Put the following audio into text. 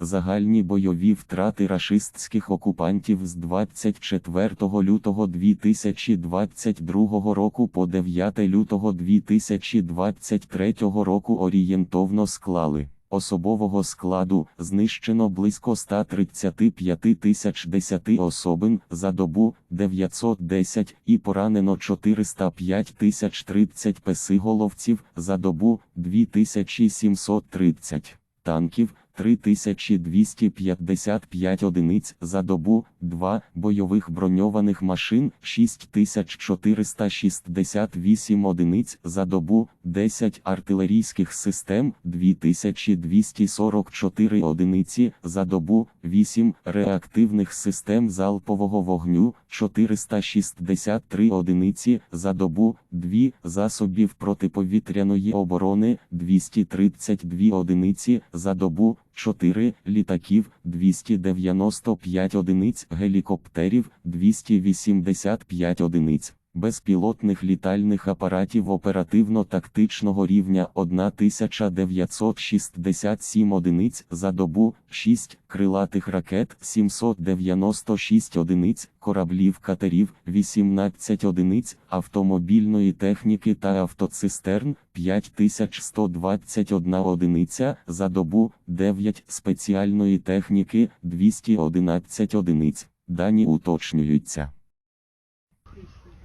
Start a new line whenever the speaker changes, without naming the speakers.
Загальні бойові втрати рашистських окупантів з 24 лютого 2022 року по 9 лютого 2023 року орієнтовно склали. Особового складу знищено близько 135 тисяч 10 особин за добу 910 і поранено 405 тисяч 30 песиголовців за добу 2730 танків. 3255 одиниць за добу, 2 бойових броньованих машин, 6468 одиниць за добу, 10 артилерійських систем, 2244 одиниці за добу, 8 реактивних систем залпового вогню, 463 одиниці за добу, 2 засобів протиповітряної оборони, 232 одиниці за добу, 4 літаків, 295 одиниць гелікоптерів, 285 одиниць. Безпілотних літальних апаратів оперативно-тактичного рівня 1967 одиниць за добу, 6 крилатих ракет 796 одиниць, кораблів катерів 18 одиниць, автомобільної техніки та автоцистерн 5121 одиниця за добу, 9 спеціальної техніки 211 одиниць. Дані уточнюються.